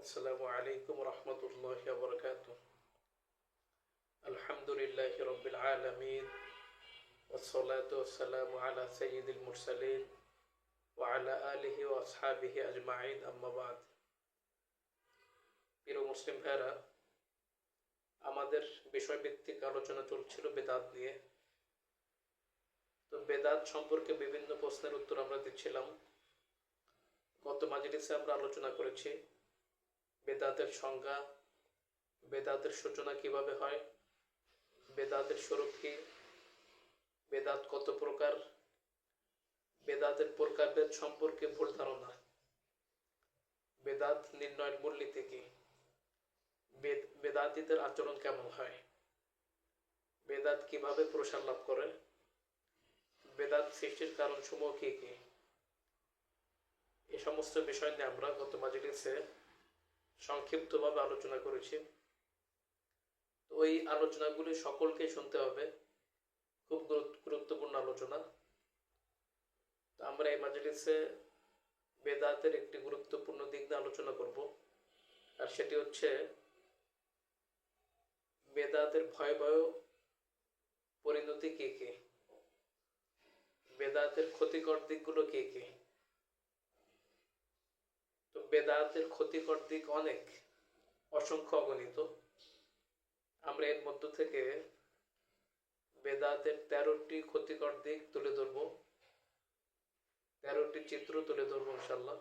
السلام عليكم ورحمة الله وبركاته الحمد لله رب العالمين والصلاة والسلام على سيد المرسلين وعلى آله وأصحابه أجمعين أما بعد প্রিয় মুসলিম ভাইরা আমাদের বিষয়ভিত্তিক আলোচনা চলছিল বেদাত নিয়ে তো বেদাত সম্পর্কে বিভিন্ন প্রশ্নের উত্তর আমরা দিচ্ছিলাম গত মাজলিসে আমরা আলোচনা করেছি বেদাতের সংজ্ঞা, বেদাতের সূচনা কীভাবে হয়, বেদাতের স্বরূপ কি, বেদাত কত প্রকার, বেদাতের প্রকারভেদ সম্পর্কে ভুল ধারণা, বেদাত নির্ণয়ের মূলনীতি কি, বেদ- বেদাতীদের আচরণ কেমন হয়, বেদাত কীভাবে প্রসার লাভ করে, বেদাত সৃষ্টির কারণ সমূহ কি কি, এ সমস্ত বিষয় নিয়ে আমরা গত মাজলিসে সংক্ষিপ্তভাবে আলোচনা করেছি। ওই আলোচনাগুলি সকলকে শুনতে হবে। খুব গুরুত্ব- গুরুত্বপূর্ণ আলোচনা। তো আমরা এই মাজলিসে বেদাতের একটি গুরুত্বপূর্ণ দিক নিয়ে আলোচনা করব। আর সেটি হচ্ছে বেদাতের ভয়াবহ পরিণতি কি কি? বেদাতের ক্ষতিকর দিকগুলো কি কি? বেদাতের ক্ষতিকর দিক অনেক, অসংখ্য অগণিত। আমরা এর মধ্য থেকে বেদাতের তেরোটি ক্ষতিকর দিক তুলে ধরব। তেরোটি চিত্র তুলে ধরবো ইনশাল্লাহ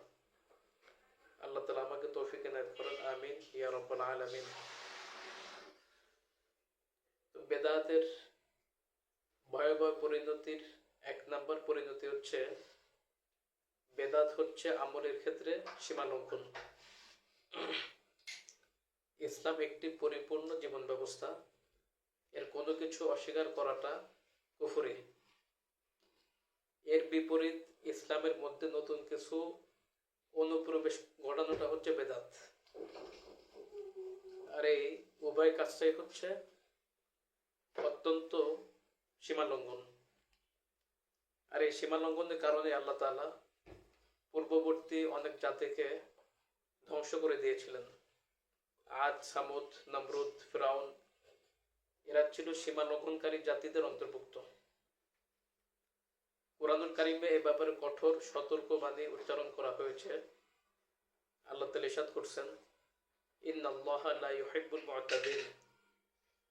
আল্লাহ তালা আমাকে তৌফিক এনায়ত করেন, আমিন। ইয়া রব্বাল আলামিন। বেদাতের ভয়াবহ পরিণতির এক নাম্বার পরিণতি হচ্ছে বেদাত হচ্ছে আমলের ক্ষেত্রে সীমা লঙ্ঘন ইসলাম একটি পরিপূর্ণ জীবন ব্যবস্থা। এর কোনো কিছু অস্বীকার করাটা কুফরি। এর বিপরীত ইসলামের মধ্যে নতুন কিছু অনুপ্রবেশ ঘটানোটা হচ্ছে বেদাত। আর এই উভয় কাজটাই হচ্ছে অত্যন্ত সীমালঙ্ঘন। আর এই সীমালঙ্ঘনের কারণে আল্লাহ তাআলা পূর্ববর্তী অনেক জাতিকে ধ্বংস করে দিয়েছিলেন। আদ সামুদ, নমরুদ, ফিরাউন, এরা ছিল সীমা লঙ্ঘনকারী জাতিদের অন্তর্ভুক্ত। কোরআনুল কারিমে এ ব্যাপারে কঠোর সতর্কবাণী উচ্চারণ করা হয়েছে। আল্লাহ তাআলা ইরশাদ করছেন, ইন্নাল্লাহা লা ইউহিব্বুল মুআতাদিন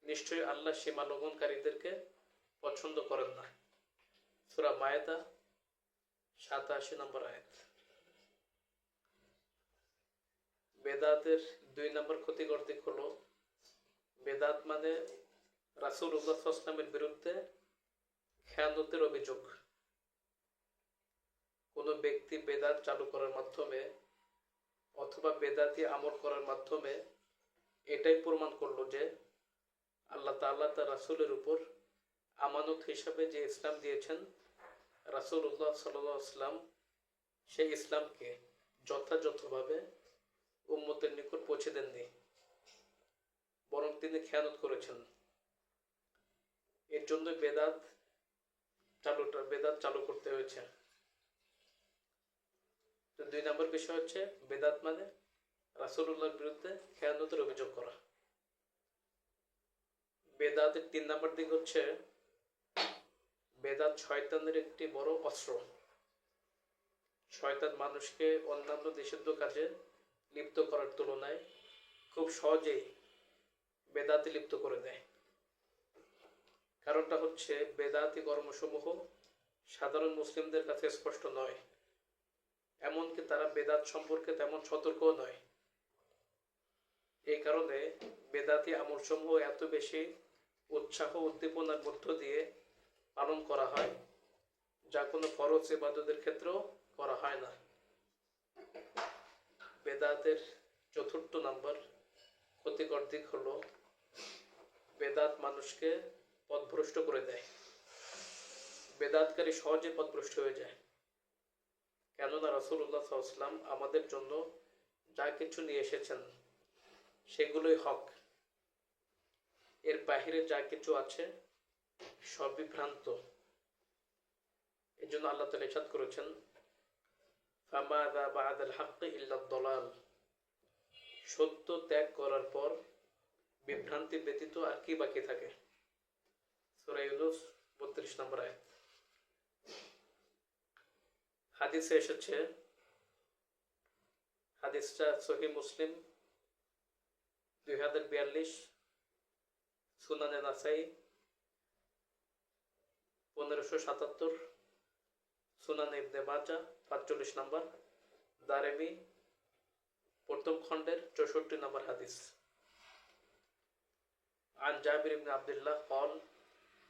নিশ্চয়ই আল্লাহ সীমা লঙ্ঘনকারীদেরকে পছন্দ করেন না। সূরা মায়েদা সাতাশি নম্বর আয়াত। বেদাতের দুই নম্বর ক্ষতিকর দিক হলো, বেদাত মানে রাসুল উল্লাহামের বিরুদ্ধে খেয়ানতের অভিযোগ। কোনো ব্যক্তি বেদাত চালু করার মাধ্যমে অথবা বেদাতি আমল করার মাধ্যমে এটাই প্রমাণ করল যে আল্লাহ তাআলা তার রাসুলের উপর আমানত হিসাবে যে ইসলাম দিয়েছেন রাসুল্লাহ সাল্লাম সেই ইসলামকে যথাযথভাবে উম্মতের নিকট পৌঁছে দেননি। বরং তিনি খেয়ানত করেছেন। এর জন্য বেদাত চালুটা বেদাত চালু করতে হয়েছে। দুই নম্বর বিষয় হচ্ছে, বেদাত মানে রাসুল্লাহর বিরুদ্ধে খেয়ানতের অভিযোগ করা। বেদাতের তিন নম্বর দিক হচ্ছে, বেদাত শয়তানের একটি বড় অস্ত্র। শয়তান মানুষকে অন্যান্য নিষিদ্ধ কাজে লিপ্ত করার তুলনায় খুব সহজেই বেদাতে লিপ্ত করে দেয়। কারণটা হচ্ছে বেদাতি কর্মসমূহ সাধারণ মুসলিমদের কাছে স্পষ্ট নয়। এমনকি তারা বেদাত সম্পর্কে তেমন সতর্কও নয়। এই কারণে বেদাতি আমলসমূহ এত বেশি উৎসাহ উদ্দীপনার মধ্য দিয়ে পালন করা হয়, যা কোনো ফরজ ইবাদতের ক্ষেত্রেও করা হয় না। বেদাতের চতুর্থ নাম্বার ক্ষতিকর দিক হলো বেদাত মানুষকে পথভ্রষ্ট করে দেয়। বেদাতকারী সহজে পথভ্রষ্ট হয়ে যায়। কেননা রসুল্লাহ সাল্লাম আমাদের জন্য যা কিছু নিয়ে এসেছেন, সেগুলোই হক। এর বাহিরে যা কিছু আছে সবই ভ্রান্ত। এই জন্য আল্লাহ তালা ইসাদ করেছেন সত্য ত্যাগ করার পর বিভ্রান্তি ব্যতীত আর কি বাকি থাকে? সূরা বত্রিশ নম্বর আয়াত। হাদিসে এসেছে, হাদিসটা সহি মুসলিম, দুই হাজার বিয়াল্লিশ, সুনানে নাসাই, পনেরোশো সাতাত্তর, সুনান ইবনে মাজা পাঁচচল্লিশ নম্বর দারেমি প্রথম খণ্ডের চৌষট্টি নম্বর হাদিস عن جابر بن عبد الله قال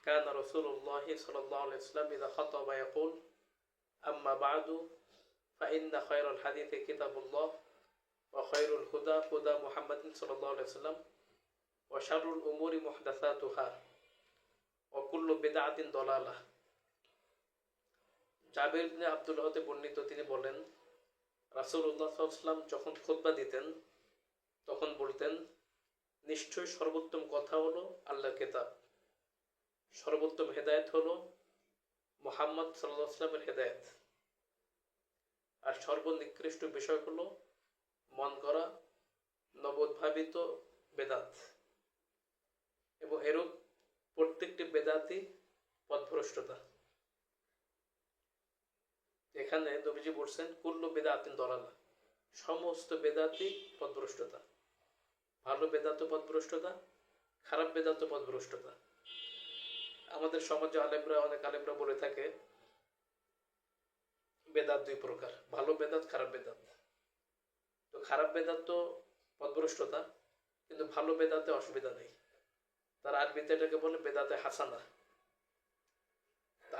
كان رسول الله صلى الله عليه وسلم إذا خطب يقول أما بعد فإن خير الحديث كتاب الله وخير الهدى هدى محمد صلى الله عليه وسلم وشر الأمور محدثاتها وكل بدعة ضلالة জাবির ইবনে আব্দুল্লাহ হতে বর্ণিত তিনি বলেন, রাসূলুল্লাহ সাল্লাম যখন খুতবা দিতেন, তখন বলতেন, নিশ্চয় সর্বোত্তম কথা হলো আল্লাহর কেতাব। সর্বোত্তম হেদায়েত হলো মোহাম্মদ সাল্লাহ সাল্লামের হেদায়েত। আর সর্বনিকৃষ্ট বিষয় হলো মন করা নবোদ্ভাবিত বেদাত। এবং এরূপ প্রত্যেকটি বেদাতই পথভ্রষ্টতা। এখানে নবীজি বলছেন, কুল্লু বেদাতিন দলালা। সমস্ত বেদাতি পথভ্রষ্টতা ভালো বেদাত পথভ্রষ্টতা খারাপ বেদাত পথভ্রষ্টতা আমাদের সমাজে আলেমরা, অনেক আলেমরা বলে থাকে, বেদাত দুই প্রকার, ভালো বেদাত, খারাপ বেদাত। তো খারাপ বেদাত তো পথভ্রষ্টতা কিন্তু ভালো বেদাতে অসুবিধা নেই। তার আরবিতে এটাকে বলে বেদাতে হাসানা।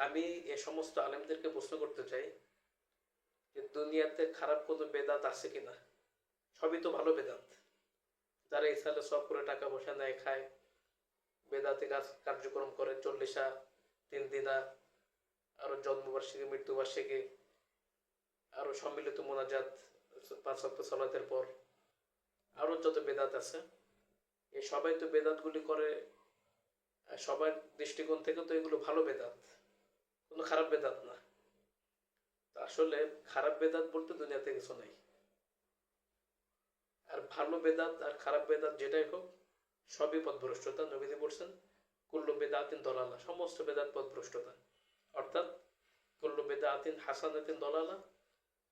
আমি এ সমস্ত আলেমদেরকে প্রশ্ন করতে চাই যে দুনিয়াতে খারাপ কোনো বেদাত আছে কিনা? সবই তো ভালো বেদাত। যারা ইসালে সব করে টাকা পয়সা নেয়, খায়, বেদাতে কাজ, কার্যক্রম করে, চল্লিশা তিন দিনা আরও জন্মবার্ষিকী, মৃত্যুবার্ষিকী, আরও সম্মিলিত মোনাজাত পাঁচ সপ্তাহ সালাতের পর, আরও যত বেদাত আছে এই সবাই তো বেদাতগুলি করে, সবার দৃষ্টিকোণ থেকে তো এগুলো ভালো বেদাত। কোনো খারাপ বেদাত না। আসলে খারাপ বেদাত বলতে দুনিয়াতে কিছু নাই। আর ভালো বেদাত আর খারাপ বেদাত যেটাই হোক, সবই পথভ্রষ্টতা, নবীজি বলছেন, কুল্লু বেদাতিন দলালা, সমস্ত বেদাত পথভ্রষ্টতা। অর্থাৎ কুল্লু বেদাতিন হাসানাতিন দলালা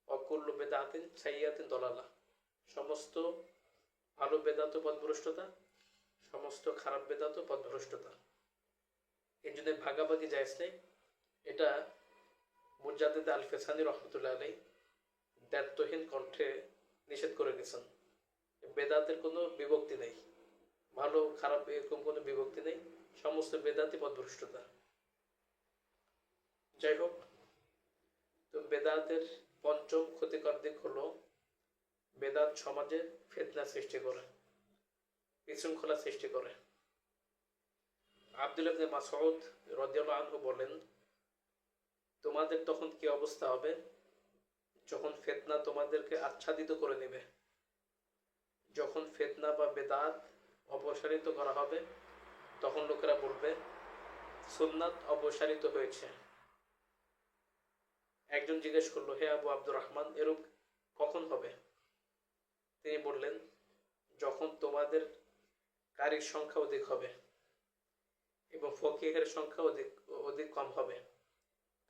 ও কুল্লু বেদাতিন সাইয়াতিন দলালা। সমস্ত ভালো বেদাত পথভ্রষ্টতা, সমস্ত খারাপ বেদাত পথভ্রষ্টতা। এই জন্য ভাগাভাগি যাইস নেই। এটা মুজাদ্দিদ আল ফেসানি রহমতুল্লাহ আলাই দায়িত্বহীন কণ্ঠে নিষেধ করে গেছেন। বেদাতের কোনো বিভক্তি নেই। ভালো, খারাপ এরকম কোনো বিভক্তি নেই। সমস্ত বেদাতি পদভ্রষ্টতা যাই হোক, তো বেদাতের পঞ্চম ক্ষতিকর দিক হলো বেদাত সমাজে ফেতনা সৃষ্টি করে, বিশৃঙ্খলা সৃষ্টি করে। আব্দুল ইবনে মাসউদ রাদিয়াল্লাহু বলেন তোমাদের তখন কি অবস্থা হবে? যখন ফেতনা তোমাদেরকে আচ্ছাদিত করে নেবে। যখন ফেতনা বা বেদাত অপসারিত করা হবে, তখন লোকেরা বলবে, সুন্নাত অপসারিত হয়েছে। একজন জিজ্ঞেস করল, হে আবু আব্দুর রহমান, এরূপ কখন হবে? তিনি বললেন, যখন তোমাদের কারির সংখ্যা অধিক হবে এবং ফকিহের সংখ্যা অধিক অধিক কম হবে।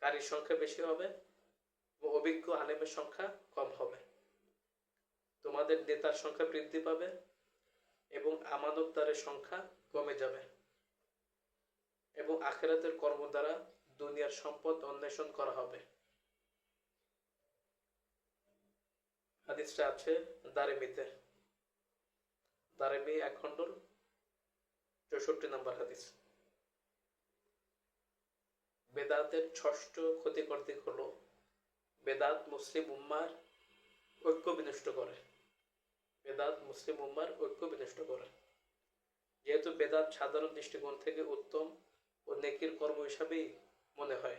কারির সংখ্যা বেশি হবে এবং অভিজ্ঞ আলেমের সংখ্যা কম হবে। তোমাদের নেতার সংখ্যা বৃদ্ধি পাবে এবং আমানতদারের সংখ্যা কমে যাবে। এবং আখেরাতের কর্ম দ্বারা দুনিয়ার সম্পদ অন্বেষণ করা হবে। হাদিসটা আছে দারেমিতে। দারেমি এক খণ্ডর চৌষট্টি নম্বর হাদিস। বেদাতের ষষ্ঠ ক্ষতিকর দিক হলো বেদাত মুসলিম উম্মার ঐক্য বিনষ্ট করে। বেদাত মুসলিম উম্মার ঐক্য বিনষ্ট করে। যেহেতু বেদাত সাধারণ দৃষ্টিকোণ থেকে উত্তম ও নেকির কর্ম হিসাবেই মনে হয়।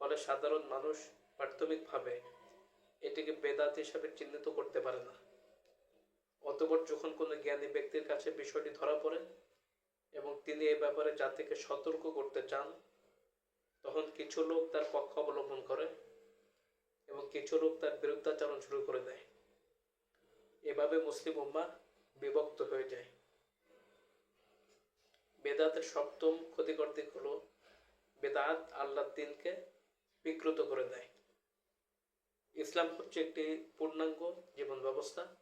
ফলে সাধারণ মানুষ প্রাথমিকভাবে এটিকে বেদাত হিসাবে চিহ্নিত করতে পারে না। অতপর যখন কোনো জ্ঞানী ব্যক্তির কাছে বিষয়টি ধরা পড়ে এবং তিনি এ ব্যাপারে জাতিকে সতর্ক করতে চান তখন কিছু লোক তার পক্ষ অবলম্বন করে এবং কিছু লোক তার বিরুদ্ধাচরণ শুরু করে দেয়। এভাবে মুসলিম উম্মা বিভক্ত হয়ে যায়। বেদাতের সপ্তম ক্ষতিকর দিক হলো বেদাত আল্লাহর দিনকে বিকৃত করে দেয়। ইসলাম হচ্ছে একটি পূর্ণাঙ্গ জীবন ব্যবস্থা,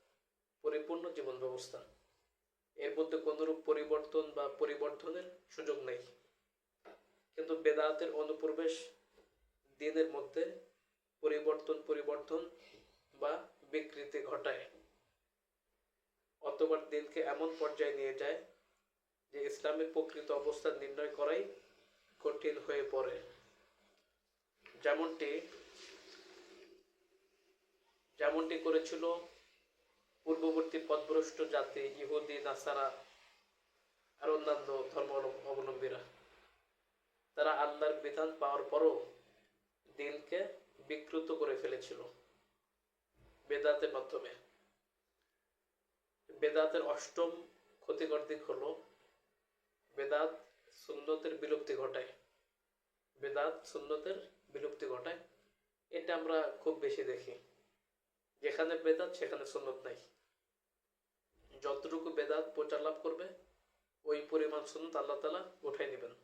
পরিপূর্ণ জীবন ব্যবস্থা। এর মধ্যে কোনরূপ পরিবর্তন বা পরিবর্তনের সুযোগ নেই। কিন্তু বেদাতের অনুপ্রবেশ দিনের মধ্যে পরিবর্তন পরিবর্তন বা বিকৃতি ঘটায়। অতবার দিনকে এমন পর্যায়ে নিয়ে যায় যে ইসলামের প্রকৃত অবস্থা নির্ণয় করাই কঠিন হয়ে পড়ে। যেমনটি যেমনটি করেছিল পূর্ববর্তী পদভ্রষ্ট জাতি ইহুদি, নাসারা আর অন্যান্য ধর্ম অবলম্বীরা তারা আল্লাহর বিধান পাওয়ার পরও দিনকে বিকৃত করে ফেলেছিল। বেদাতের মাধ্যমে। বেদাতের অষ্টম ক্ষতিকর দিক হলো, বেদাত সুন্নতের বিলুপ্তি ঘটায়। বেদাত সুন্নতের বিলুপ্তি ঘটায়। এটা আমরা খুব বেশি দেখি। যেখানে বেদাত, সেখানে সুন্নত নাই। যতটুকু বেদাত প্রচার লাভ করবে, ওই পরিমাণ সুন্নত আল্লাহ তালা উঠাই নেবেন।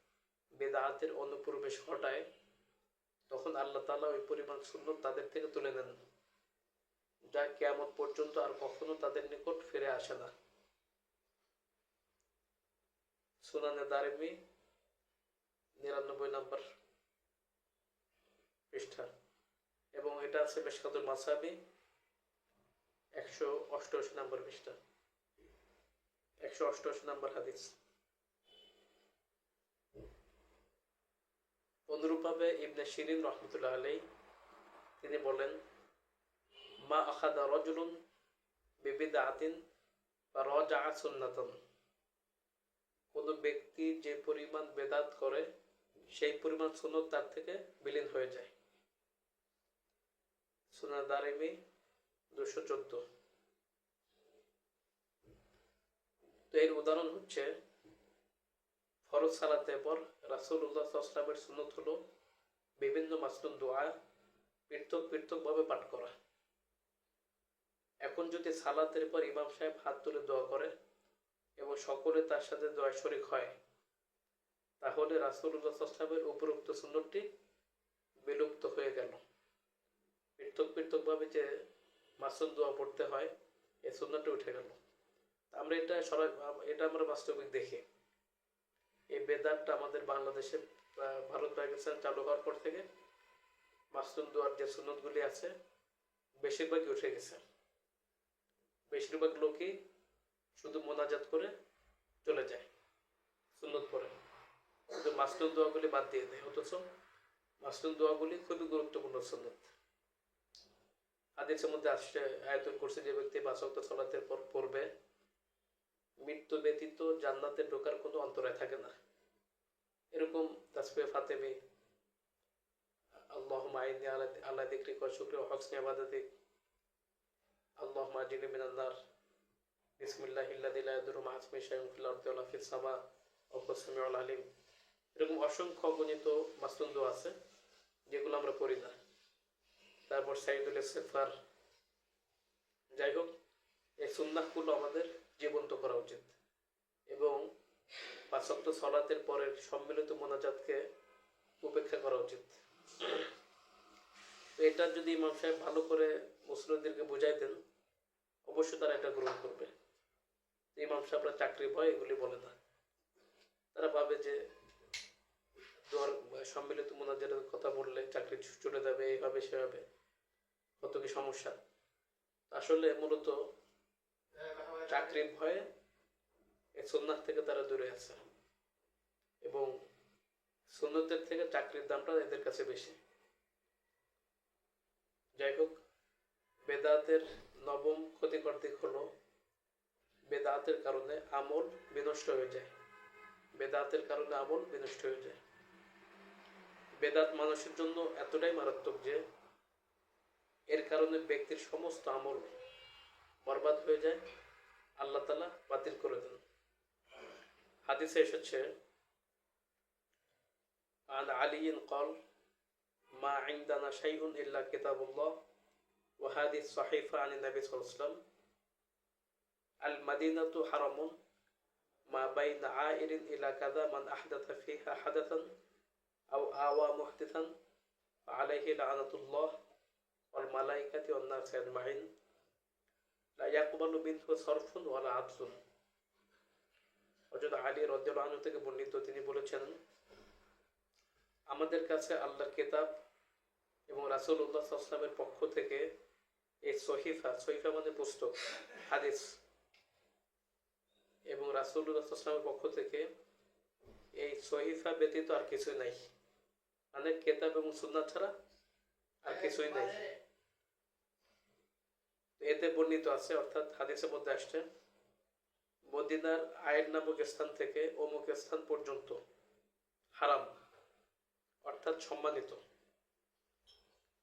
বেদাতের অনুপ্রবেশ ঘটায়, তখন আল্লাহ তাআলা ওই পরিমাণ সুন্নত তাদের থেকে তুলে নেন। যা কেয়ামত পর্যন্ত আর কখনো তাদের নিকট ফিরে আসে না। সুনানে দারিমি, নিরানব্বই নম্বর পৃষ্ঠা। এবং এটা আছে মেশকাতুল মাসাবি, একশো অষ্টআশি নম্বর পৃষ্ঠা। একশো অষ্টআশি নম্বর হাদিস। অনুরূপভাবে ইবনে শিরিন রহমতুল্লাহ আলাই তিনি বলেন, মা আখাদা রজুলুন বিবিদাতিন বা রজা সুন্নাতন। কোনো ব্যক্তি যে পরিমাণ বেদাত করে, সেই পরিমাণ সুন্নত তার থেকে বিলীন হয়ে যায়। সুনা দারিমি দুশো চোদ্দ। তো এর উদাহরণ হচ্ছে, ফরজ সালাতের পর রাসুল্লাহ আসলামের সুন্নত হলো বিভিন্ন মাসনুন দোয়া পৃথক পৃথকভাবে পাঠ করা। এখন যদি সালাতের পর ইমাম সাহেব হাত তুলে দোয়া করে এবং সকলে তার সাথে দোয়া শরিক হয়, তাহলে রাসুল্লাহামের উপরোক্ত সুন্দরটি বিলুপ্ত হয়ে গেল। পৃথক পৃথকভাবে যে মাসুল দোয়া পড়তে হয় এই সুন্দরটি উঠে গেল। আমরা এটা সরাই, এটা আমরা বাস্তবিক দেখি। এই বেদারটা আমাদের বাংলাদেশে ভারত পাকিস্তান চালু হওয়ার পর থেকে মাসুল দোয়ার যে সুন্নতগুলি আছে, বেশিরভাগই উঠে গেছে। বেশিরভাগ লোকই শুধু মোনাজাত করে চলে যায়, সুন্নত পরে। শুধু মাসনুন দোয়াগুলি বাদ দিয়ে দেয়, অথচ মাসনুন দোয়াগুলি খুবই গুরুত্বপূর্ণ সুন্নত। হাদিসের মধ্যে আসছে আয়তন করছে যে ব্যক্তি বাসক্ত সলাতের পর পড়বে, মৃত্যু ব্যতীত জান্নাতে ঢোকার কোনো তাসবে ফাতেমি আল্লাহ আইনি আল্লাহ দিক্রি কর শুক্র হসনি আবাদাদিক আল্লাহ আজিনি মিনান্নার আলিম এরকম অসংখ্য গণিত মাসনুন দোয়া আছে, যেগুলো আমরা পড়ি না। তারপর সাইদুল ইস্তেগফার। যাই হোক, এই সুন্নাহগুলো আমাদের জীবন্ত করা উচিত। এবং সলাতের পরের সম্মিলিত মোনাজাতকে উপেক্ষা করা উচিত। এটা যদি ইমাম সাহেব ভালো করে মুসলিমদেরকে অবশ্যই তারা এটা গ্রহণ করবে। ইমাম সাহেবরা চাকরি ভয়, এগুলি বলে না। তারা ভাবে যে সম্মিলিত মোনাজারের কথা বললে চাকরি চলে যাবে, এভাবে সেভাবে। কত কি সমস্যা? আসলে মূলত চাকরির ভয়ে এই সুন্নাত থেকে তারা দূরে আছে। এবং সুন্নতের থেকে চাকরির দামটা এদের কাছে বেশি। যাই হোক, বেদাতের নবম ক্ষতিকর দিক হলো বেদাতের কারণে আমল বিনষ্ট হয়ে যায়। বেদাতের কারণে আমল বিনষ্ট হয়ে যায়। বেদাত মানুষের জন্য এতটাই মারাত্মক যে এর কারণে ব্যক্তির সমস্ত আমল বরবাদ হয়ে যায়। আল্লাহ তালা বাতিল করে দেন। হাদিসে এসেছে عن علي قال ما عندنا شيء إلا كتاب الله وهذه الصحيفة عن النبي صلى الله عليه وسلم المدينة حرم ما بين عائر إلى كذا من أحدث فيها حدثا أو آوى محدثا فعليه لعنة الله والملائكة والناس أجمعين لا يقبل منه صرف ولا عدل হযরত আলী আনহু থেকে বর্ণিত, তিনি বলেছেন, আমাদের কাছে আল্লাহর কিতাব এবং সাল্লাল্লাহু আলাইহি ওয়াসাল্লামের পক্ষ থেকে এই সহিফা সহিফা মানে পুস্তক, হাদিস, এবং সাল্লাল্লাহু আলাইহি পক্ষ থেকে এই সহিফা ব্যতীত আর কিছুই নাই। মানে কেতাব এবং সুন্নাত ছাড়া আর কিছুই নাই। এতে বর্ণিত আছে, অর্থাৎ হাদিসের মধ্যে আসছে মদিনার আয়ের নামক স্থান থেকে অমুক স্থান পর্যন্ত হারাম, অর্থাৎ সম্মানিত।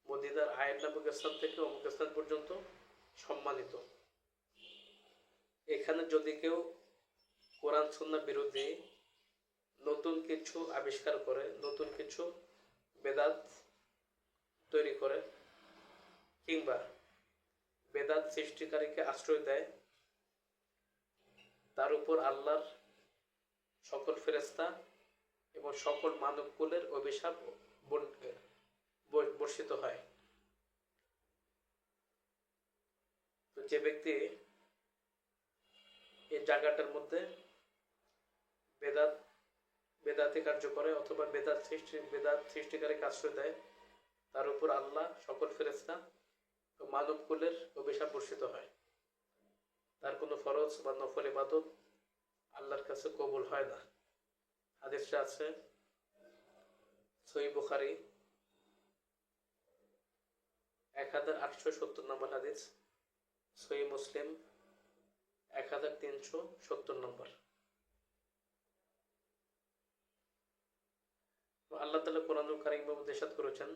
মদিনার আয়ের নামক স্থান থেকে অমুক স্থান পর্যন্ত সম্মানিত। এখানে যদি কেউ কোরআন সন্না বিরোধী নতুন কিছু আবিষ্কার করে, নতুন কিছু বেদাত তৈরি করে, কিংবা বেদাত সৃষ্টিকারীকে আশ্রয় দেয় তার উপর আল্লাহর সকল ফেরেস্তা এবং সকল মানবকুলের অভিশাপ বর্ষিত হয়। তো যে ব্যক্তি এই জায়গাটার মধ্যে বেদাত বেদাতি কার্য করে অথবা বেদাত সৃষ্টি বেদাত সৃষ্টিকারীকে আশ্রয় দেয়, তার উপর আল্লাহ সকল ফেরেস্তা ও মানবকুলের অভিশাপ বর্ষিত হয়। তার কোনো ফরজ বা নফল ইবাদত আল্লাহর কাছে কবুল হয় না। হাদিসটা আছে সই বুখারি, এক হাজার আটশো সত্তর নম্বর হাদিস সই মুসলিম, এক হাজার তিনশো সত্তর নম্বর। আল্লাহ তালা কোরআন কারিম বাবু দেশাত করেছেন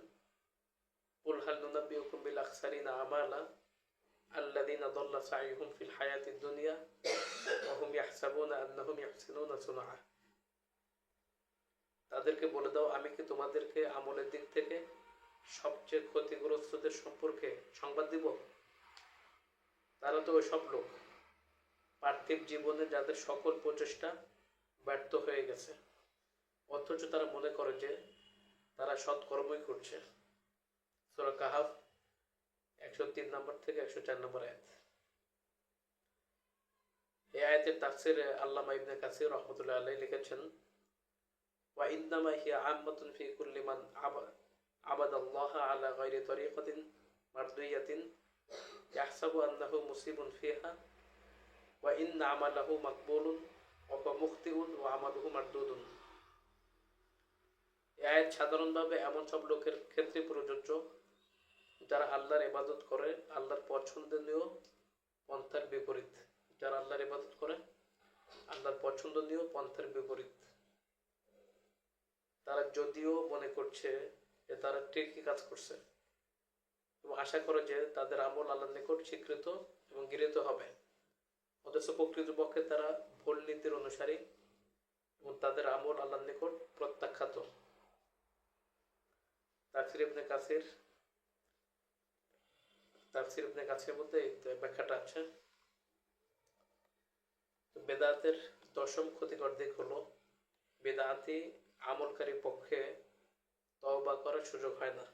পুলহাল নুনাবি হুকুম বিল আকসারিন আমালা আল্লাদিনা দল্লা সাইহুম ফিল হায়াতি দুনিয়া ওহুম ইয়াহসাবুনা আন্নাহুম ইয়াহসিনুনা সুনা তাদেরকে বলে দাও, আমি কি তোমাদেরকে আমলের দিক থেকে সবচেয়ে ক্ষতিগ্রস্তদের সম্পর্কে সংবাদ দিব? তারা তো ওই সব লোক। পার্থিব জীবনে যাদের সকল প্রচেষ্টা ব্যর্থ হয়ে গেছে, অথচ তারা মনে করে যে তারা সৎকর্মই করছে। কাহাফ একশো তিন নম্বর থেকে একশো চার নম্বর আয়াত। এই আয়াতের তাফসির আল্লামা ইবনে কাসির রহমতুল্লাহ আলাইহি লিখেছেন, ওয়া ইন্নামা হিয়া আম্মাতুন ফি কুল্লি মান আবাদ আল্লাহ আলা গায়রি তরিকাতিন মারদুইয়াতিন ইয়াহসাবু আন্নাহু মুসিবুন ফিহা ওয়া ইন্না আমালাহু মাকবুলুন ওয়া মুখতিউন ওয়া আমালুহু মারদুদুন। এই আয়াত সাধারণভাবে এমন সব লোকের ক্ষেত্রে প্রযোজ্য। যারা আল্লাহর ইবাদত করে, আল্লাহর পছন্দনীয় পন্থার বিপরীত। যারা আল্লাহর ইবাদত করে, আল্লাহর পছন্দনীয় পন্থার বিপরীত। তারা যদিও মনে করছে যে তারা ঠিকই কাজ করছে। এবং আশা করে যে তাদের আমল আল্লাহর নিকট স্বীকৃত এবং গৃহীত হবে। অথচ প্রকৃতপক্ষে তারা ভুল নীতির অনুসারী এবং তাদের আমল আল্লাহর নিকট প্রত্যাখ্যাত। ইবনে কাসির তাফসির ইবনে কাসির মধ্যে ব্যাখ্যাটা আছে। বেদাতের দশম ক্ষতিকর দিক হলো, বেদাতি আমলকারীর পক্ষে তবা করার সুযোগ হয় না।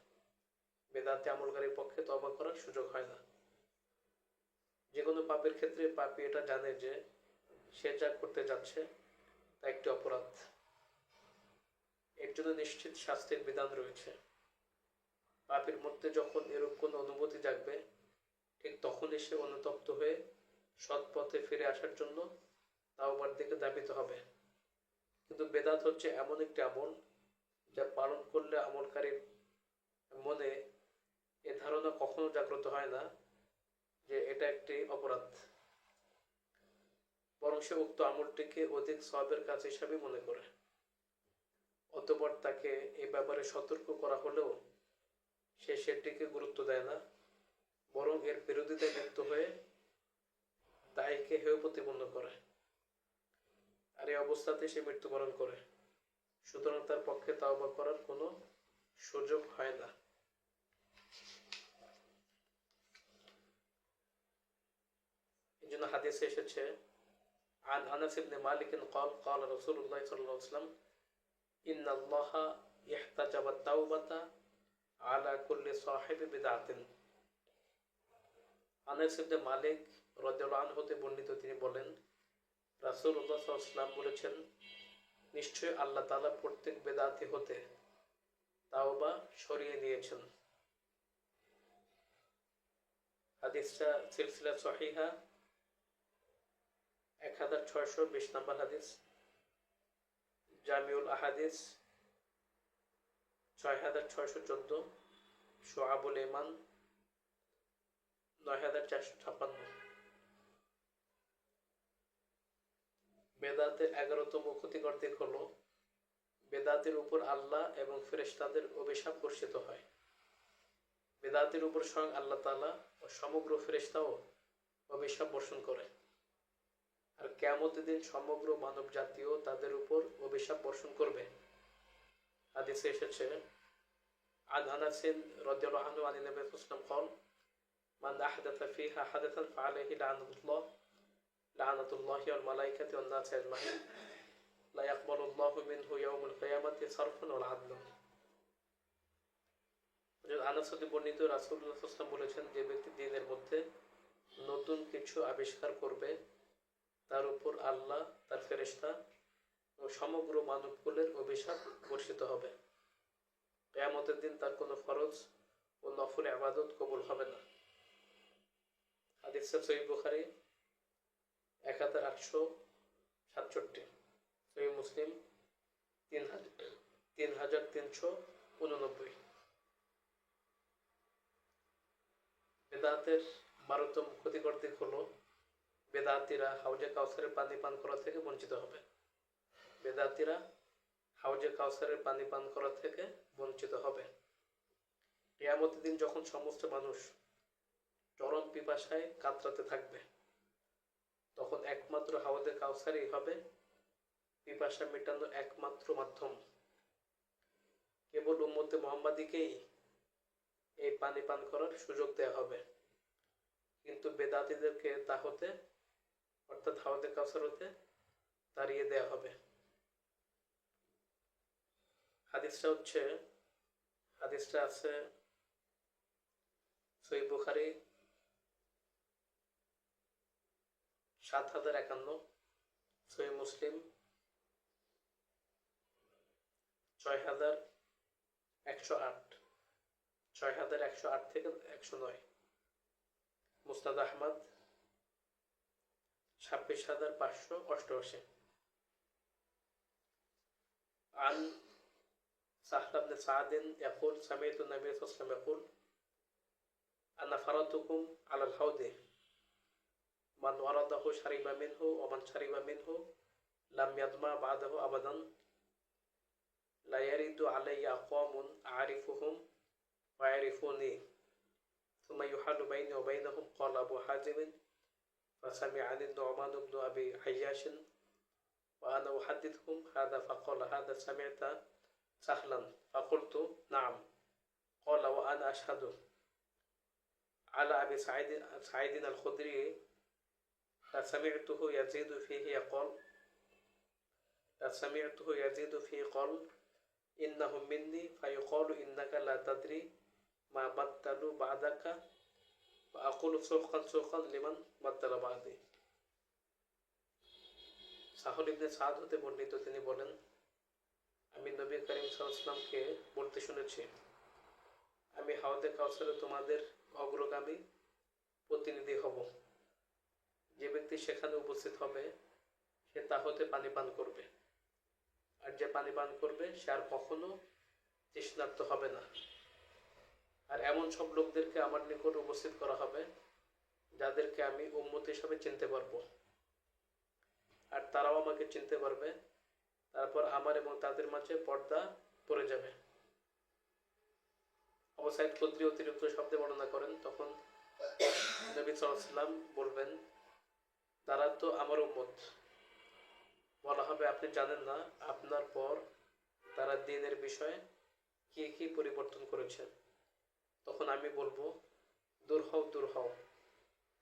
বেদাতি আমলকারীর পক্ষে তওবা করার সুযোগ হয় না। যে কোনো পাপের ক্ষেত্রে পাপি এটা জানে যে সে যা করতে যাচ্ছে তা একটি অপরাধ। এর জন্য নিশ্চিত শাস্তির বিধান রয়েছে। পাপের মধ্যে যখন এরূপ কোনো অনুভূতি জাগবে, ঠিক তখনই সে অনুতপ্ত হয়ে সৎ পথে ফিরে আসার জন্য তাওবার দিকে দাবিত হবে। কিন্তু বেদাত হচ্ছে এমন একটি আমল যা পালন করলে আমলকারীর মনে এ ধারণা কখনো জাগ্রত হয় না যে এটা একটি অপরাধ। বরং সে উক্ত আমলটিকে অধিক সবের কাজ হিসাবে মনে করে। অতপর তাকে এ ব্যাপারে সতর্ক করা হলেও সে সেটিকে গুরুত্ব দেয় না বরং এর বিরোধিতায় লিপ্ত হয়ে দায়কে হেয় প্রতিপন্ন করে আর এই অবস্থাতে সে মৃত্যুবরণ করে সুতরাং তার পক্ষে তাওবা করার কোনো সুযোগ হয় না এই জন্য হাদিসে এসেছে عن أنس بن مالك قال قال رسول الله صلى الله عليه وسلم إن الله يحتجب التوبة আলা কুল্লি মালিক হতে বর্ণিত তিনি বলেন বলেছেন নিশ্চয় আল্লাহ প্রত্যেক বেদাতি হতে তাওবা সরিয়ে নিয়েছেন হাদিসটা সিলসিলা সহিহা, এক হাজার ছয়শো বিশ নম্বর হাদিস, জামিউল আহাদিস ছয় হাজার ছয়শো চোদ্দ সোহাবুল ইমান নয় হাজার চারশো ছাপ্পান্ন। বেদাতের এগারোতম ক্ষতিকর দিক হল বেদাতের উপর আল্লাহ এবং ফেরেশতাদের অভিশাপ বর্ষিত হয়। বেদাতের উপর স্বয়ং আল্লাহ তালা ও সমগ্র ফেরেশতাও অভিশাপ বর্ষণ করে। আর কেমতের দিন সমগ্র মানব জাতিও তাদের উপর অভিশাপ বর্ষণ করবে। হাদিসে এসেছে عن أنس رضي الله عنه عن النبي صلى الله عليه وسلم قال من أحدث فيها حدثا فعليه لعنة الله لعنة الله والملائكة والناس أجمعين لا يقبل الله منه يوم القيامة صرفا ولا عدلا আনাসদি বর্ণিত রাসুল্লাহ ইসলাম বলেছেন যে ব্যক্তি দিনের মধ্যে নতুন কিছু আবিষ্কার করবে তার উপর আল্লাহ তার ফেরেস্তা ও সমগ্র মানবকুলের অভিশাপ বর্ষিত হবে। কেয়ামতের দিন তার কোনো ফরজ ও নফল আবাদত কবুল হবে না। হাদিস সহি বুখারি এক হাজার আটশো সাতষট্টি, সহি মুসলিম তিন হাজার তিন হাজার তিনশো উননব্বই। বেদাতের বারোতম ক্ষতিকর দিক হলো বেদাতিরা হাউজে কাউসারের পানি পান করা থেকে বঞ্চিত হবে। বেদাতিরা হাউজে কাউসারের পানি পান করা থেকে বঞ্চিত হবে। কেয়ামতের দিন যখন সমস্ত মানুষ চরম পিপাসায় কাতরাতে থাকবে, তখন একমাত্র হাউজে কাউসারই হবে। পিপাসা মেটানোর একমাত্র মাধ্যম। কেবল উম্মতে মোহাম্মদীকেই এই পানি পান করার সুযোগ দেওয়া হবে। কিন্তু বেদাতিদেরকে তা হতে, অর্থাৎ হাওয়াতে কাউসার হতে, তাড়িয়ে দেওয়া হবে। হাদিসটা হচ্ছে, হাদিসটা আছে সই বুখারি, সাত হাজার একান্ন সই মুসলিম, ছয় হাজার একশো আট, ছয় হাজার একশো আট থেকে একশো নয়। মুস্তাদ আহমদ, ছাব্বিশ হাজার পাঁচশো অষ্টআশি। عن سهل بن سعد يقول سمعت النبي صلى الله عليه وسلم يقول أنا فرضتكم على الحوض. من ورده شرب منه ومن شرب منه لم يظمأ بعده أبدا. لا يرد علي أقوام أعرفهم ويعرفوني. ثم يحل بيني وبينهم قال أبو حازم فسمعني النعمان بن أبي عياش وأنا أحدثهم هذا فقال هذا سمعت سهلا فقلت نعم قال وأنا أشهد على أبي سعيد سعيد الخدري فسمعته يزيد فيه يقول فسمعته يزيد فيه قال إنهم مني فيقال إنك لا تدري ما بدلوا بعدك وأقول سوقا سوقا لمن بدل بعدي সাহল ইবনে সাদ হতে বর্ণিত তিনি বলেন আমি নবী করিম সাল্লামকে বলতে শুনেছি। আমি হাওদে কাউসারে তোমাদের অগ্রগামী প্রতিনিধি হব। যে ব্যক্তি সেখানে উপস্থিত হবে, সে তা হতে পানি পান করবে। আর যে পানি পান করবে, সে আর কখনো তৃষ্ণার্ত হবে না। আর এমন সব লোকদেরকে আমার নিকট উপস্থিত করা হবে, যাদেরকে আমি উম্মত হিসাবে চিনতে পারব। আর তারাও আমাকে চিনতে পারবে তারপর আমার এবং তাদের মাঝে পর্দা পড়ে যাবে। অবসাইদ কদ্রি অতিরিক্ত শব্দে বর্ণনা করেন, তখন নবী সাল্লাম বলবেন, তারা তো আমার উম্মত। বলা হবে, আপনি জানেন না আপনার পর তারা দিনের বিষয়ে কি কি পরিবর্তন করেছেন তখন আমি বলব, দূর হও দূর হও।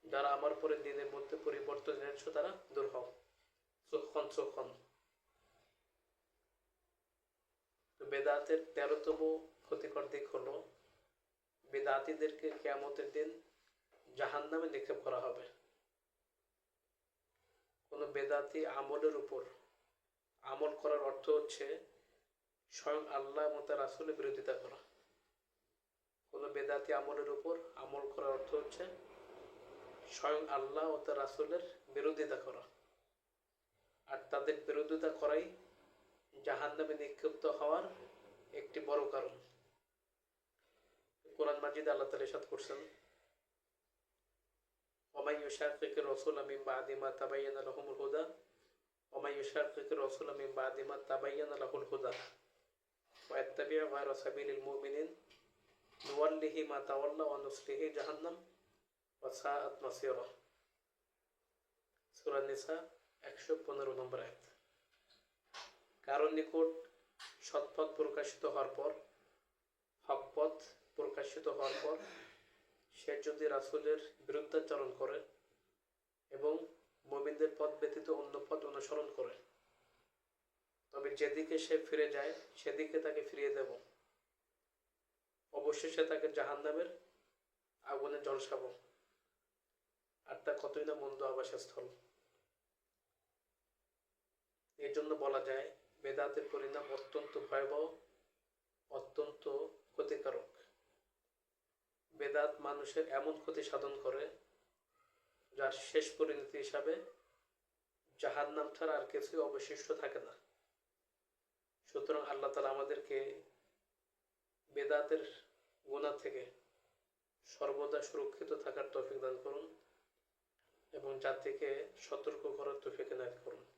যারা আমার পরে দিনের মধ্যে পরিবর্তন এনেছো, তারা দূর হও। সুখন সুখন তো বেদাতের তেরোতম ক্ষতিকর দিক হলো বেদাতিদেরকে কেয়ামতের দিন জাহান নামে নিক্ষেপ করা হবে। কোনো বেদাতি আমলের উপর আমল করার অর্থ হচ্ছে স্বয়ং আল্লাহ তার রাসুলের বিরোধিতা করা। কোনো বেদাতি আমলের উপর আমল করার অর্থ হচ্ছে স্বয়ং আল্লাহ ও তার রাসুলের বিরোধিতা করা। আর তাদের বিরোধিতা করাই জাহান নামে নিক্ষিপ্ত হওয়ার একটি বড় কারণ। কোরআন মাজিদ আল্লাহ তালা সাত করছেন ওমাই ইউশাকিকের রসুল আমিম বা আদিমা তাবাইয়ান আলহমুল হুদা ওমাই ইউশাকিকের রসুল আমিম বা আদিমা তাবাইয়ান আলহুল হুদা ওয়াত্তাবিয়া ভাইর সাবিলিল মুমিনিন নুয়াল্লিহি মা তাওয়াল্লা ওয়া নুসলিহি জাহান্নাম, ওয়া সাআত মাসিরা। সূরা নিসা 115 নম্বর আয়াত। কারণ নিকট সৎপথ প্রকাশিত হওয়ার পর, হকপথ প্রকাশিত হওয়ার পর, সে যদি রাসুলের বিরুদ্ধাচরণ করে এবং মোমিনদের পথ ব্যতীত অন্য পথ অনুসরণ করে, তবে যেদিকে সে ফিরে যায়, সেদিকে তাকে ফিরিয়ে দেব। অবশেষে তাকে জাহান্নামের আগুনে জলসাব আর তা কতই না মন্দ আবাসস্থল। এর জন্য বলা যায় বেদাতের পরিণাম অত্যন্ত ভয়াবহ, অত্যন্ত ক্ষতিকারক। বেদাত মানুষের এমন ক্ষতি সাধন করে, যার শেষ পরিণতি হিসাবে জাহান নাম ছাড়া আর কিছুই অবশিষ্ট থাকে না। সুতরাং আল্লাহ তালা আমাদেরকে বেদাতের গুণা থেকে সর্বদা সুরক্ষিত থাকার তৌফিক দান করুন এবং জাতিকে সতর্ক করার তৌফিক নায়ত করুন।